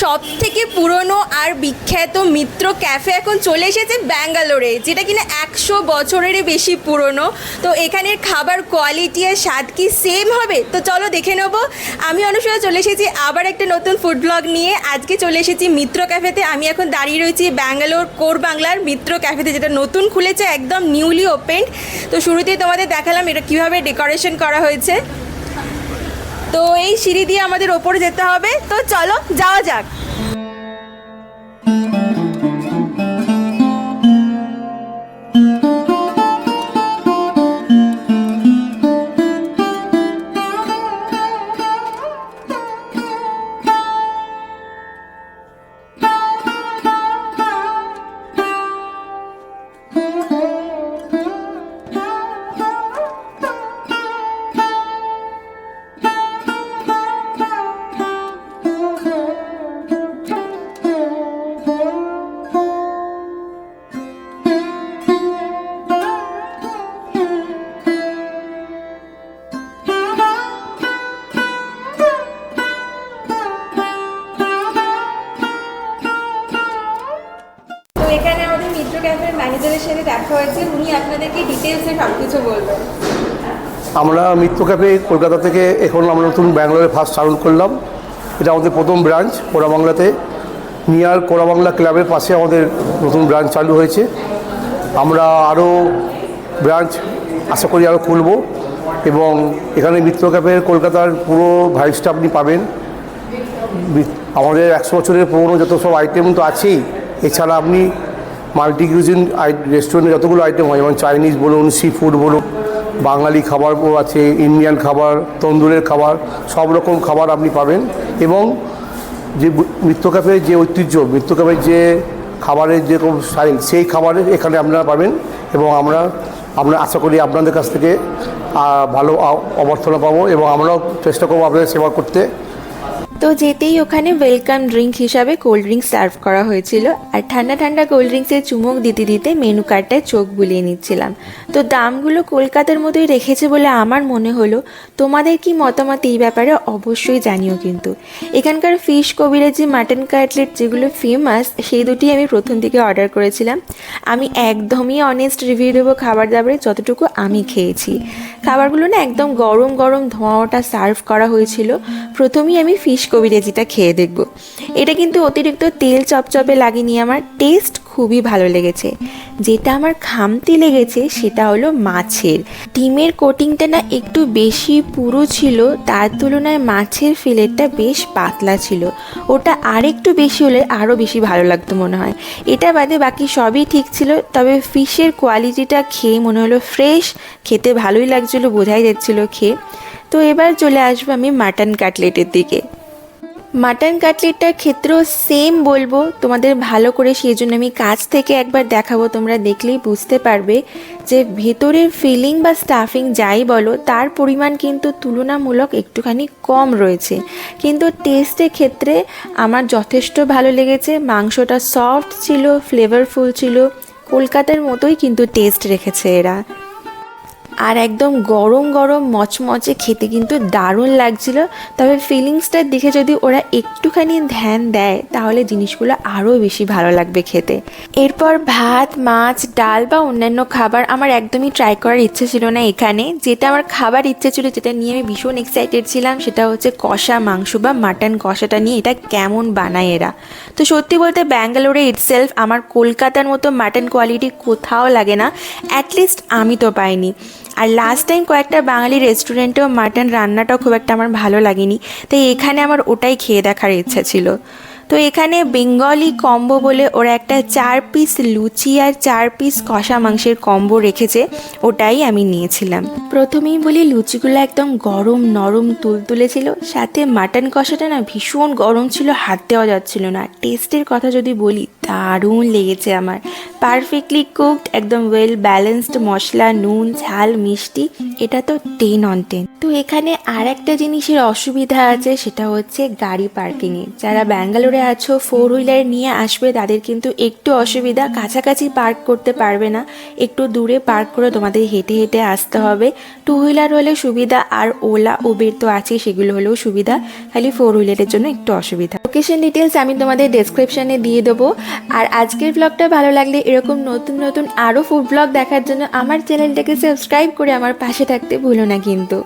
সব থেকে পুরনো আর বিখ্যাত মিত্র ক্যাফে এখন চলে এসেছে ব্যাঙ্গালোরে, যেটা কিনা একশো বছরেরও বেশি পুরনো। তো এখানের খাবার কোয়ালিটি আর স্বাদ কি সেম হবে? তো চলো দেখে নেব। আমি অনুসরা চলে এসেছি আবার একটা নতুন ফুড ব্লগ নিয়ে। আজকে চলে এসেছি মিত্র ক্যাফেতে। আমি এখন দাঁড়িয়ে রয়েছি ব্যাঙ্গালোর কোর বাংলার মিত্র ক্যাফেতে, যেটা নতুন খুলেছে, একদম নিউলি ওপেন্ড তো শুরুতেই তোমাদের দেখালাম এটা কীভাবে ডেকোরেশন করা হয়েছে। তো এই সিঁড়ি দিয়ে আমাদের ওপরে যেতে হবে। তো চলো যাওয়া যাক। ম্যানেজারের সাথে দেখা হয়েছে, উনি আপনাদেরকে ডিটেলসে বলবেন। আমরা মিত্র ক্যাফে কলকাতা থেকে এখন আমরা নতুন ব্যাঙ্গালোরে ফার্স্ট চালু করলাম। এটা আমাদের প্রথম ব্রাঞ্চ কোরাবাংলাতে। নিয়ার কোরাবাংলা ক্লাবের পাশে আমাদের নতুন ব্রাঞ্চ চালু হয়েছে। আমরা আরও ব্রাঞ্চ আশা করি আরও খুলব এবং এখানে মিত্র ক্যাফের কলকাতার পুরো ভাইবসটা আপনি পাবেন। আমাদের একশো বছরের পুরনো যত সব আইটেম তো আছেই, এছাড়া আপনি মাল্টি কিউজিন রেস্টুরেন্টে যতগুলো আইটেম হয়, যেমন চাইনিজ বলুন সি ফুড বলুন, বাঙালি খাবারও আছে ইন্ডিয়ান খাবার, তন্দুরের খাবার, সব রকম খাবার আপনি পাবেন। এবং যে ক্যাফের যে ঐতিহ্য, মিত্র ক্যাফের যে খাবারের যেরকম স্টাইল সেই খাবারের এখানে আপনারা পাবেন। এবং আমরা আমরা আশা করি আপনাদের কাছ থেকে ভালো অভ্যর্থনা পাবো এবং আমরাও চেষ্টা করব আপনাদের সেবা করতে। তো যেতেই ওখানে ওয়েলকাম ড্রিঙ্ক হিসাবে কোল্ড ড্রিঙ্কস সার্ভ করা হয়েছিল। আর ঠান্ডা ঠান্ডা কোল্ড ড্রিঙ্কসের চুমুক দিতে দিতে মেনু কার্ডটায় চোখ বুলিয়ে নিচ্ছিলাম। তো দামগুলো কলকাতার মতোই রেখেছে বলে আমার মনে হলো। তোমাদের কি মতামত এই ব্যাপারে অবশ্যই জানিও কিন্তু। এখানকার ফিশ কবিরের যে মাটন কাটলেট যেগুলো ফেমাস সেই দুটি আমি প্রথম দিকে অর্ডার করেছিলাম। আমি একদমই অনেস্ট রিভিউ দেবো খাবার দাবারে যতটুকু আমি খেয়েছি। খাবারগুলো না একদম গরম গরম ধোঁয়া ওটা সার্ভ করা হয়েছিল। প্রথমেই আমি ফিশ কবিরাজিটা খেয়ে দেখব। এটা কিন্তু অতিরিক্ত তেল চপচপে লাগেনি আমার। টেস্ট খুবই ভালো লেগেছে। যেটা আমার খামতি লেগেছে সেটা হলো মাছের। ডিমের কোটিংটা না একটু বেশি পুরো ছিল, তার তুলনায় মাছের ফিলেটটা বেশ পাতলা ছিল। ওটা আর একটু বেশি হলে আরও বেশি ভালো লাগতো মনে হয়। এটা বাদে বাকি সবই ঠিক ছিল, তবে ফিশের কোয়ালিটিটা খেয়ে মনে হলো ফ্রেশ খেতে ভালোই লাগছিল, বোঝাই যাচ্ছিল খেয়ে। তো এবার চলে আসব আমি মাটন কাটলেটের দিকে। মাটন কাটলেটটার ক্ষেত্রেও সেম বলব। তোমাদের ভালো করে সেই জন্য আমি কাছ থেকে একবার দেখাবো, তোমরা দেখলেই বুঝতে পারবে যে ভেতরের ফিলিং বা স্টাফিং যাই বলো, তার পরিমাণ কিন্তু তুলনামূলক একটুখানি কম রয়েছে। কিন্তু টেস্টের ক্ষেত্রে আমার যথেষ্ট ভালো লেগেছে। মাংসটা সফট ছিল ফ্লেভারফুল ছিল। কলকাতার মতোই কিন্তু টেস্ট রেখেছে এরা। আর একদম গরম গরম মচমচে খেতে কিন্তু দারুণ লাগছিল। তবে ফিলিংসটার দিকে যদি ওরা একটুখানি ধ্যান দেয়, তাহলে জিনিসগুলো আরও বেশি ভালো লাগবে খেতে। এরপর ভাত, মাছ, ডাল বা অন্যান্য খাবার আমার একদমই ট্রাই করার ইচ্ছে ছিল না এখানে। যেটা আমার খাবার ইচ্ছে ছিল, যেটা নিয়ে আমি ভীষণ এক্সাইটেড ছিলাম, সেটা হচ্ছে কষা মাংস বা মাটন কষাটা নিয়ে। এটা কেমন বানায় এরা? তো সত্যি বলতে ব্যাঙ্গালোরে ইটসেলফ আমার কলকাতার মতো মাটন কোয়ালিটি কোথাও লাগে না। অ্যাটলিস্ট আমি তো পাইনি। আর লাস্ট টাইম কয়েকটা বাঙালি রেস্টুরেন্টেও মাটন রান্নাটাও খুব একটা আমার ভালো লাগেনি, তাই এখানে আমার ওটাই খেয়ে দেখার ইচ্ছা ছিল। তো এখানে বেঙ্গলি কম্বো বলে ওরা একটা চার পিস লুচি আর চার পিস কষা মাংসের কম্বো রেখেছে, ওটাই আমি নিয়েছিলাম। প্রথমেই বলি লুচিগুলো একদম গরম নরম তুলতুলে ছিল, সাথে মাটন কষাটা না ভীষণ গরম ছিল, হাত দেওয়া যাচ্ছিল না। টেস্টের কথা যদি বলি, দারুণ লেগেছে আমার। পারফেক্টলি কুকড একদম ওয়েল ব্যালেন্সড মশলা, নুন, ঝাল, মিষ্টি, এটা তো টেন অন টেন তো এখানে আর একটা জিনিসের অসুবিধা আছে সেটা হচ্ছে গাড়ি পার্কিংয়ে যারা ব্যাঙ্গালোরে আছো ফোর হুইলার নিয়ে আসবে তাদের কিন্তু একটু অসুবিধা। কাছাকাছি পার্ক করতে পারবে না। একটু দূরে পার্ক করে তোমাদের হেঁটে হেঁটে আসতে হবে। টু হুইলার হলে সুবিধা আর ওলা উবের তো আছে সেগুলো হলেও সুবিধা। খালি ফোর হুইলারের জন্য একটু অসুবিধা। লোকেশন ডিটেলস আমি তোমাদের ডেসক্রিপশনে দিয়ে দেবো। আর আজকের ব্লগটা ভালো লাগলে এরকম নতুন নতুন আরও ফুড ব্লগ দেখার জন্য আমার চ্যানেলটাকে সাবস্ক্রাইব করে আমার পাশে থাকতে ভুলো না কিন্তু।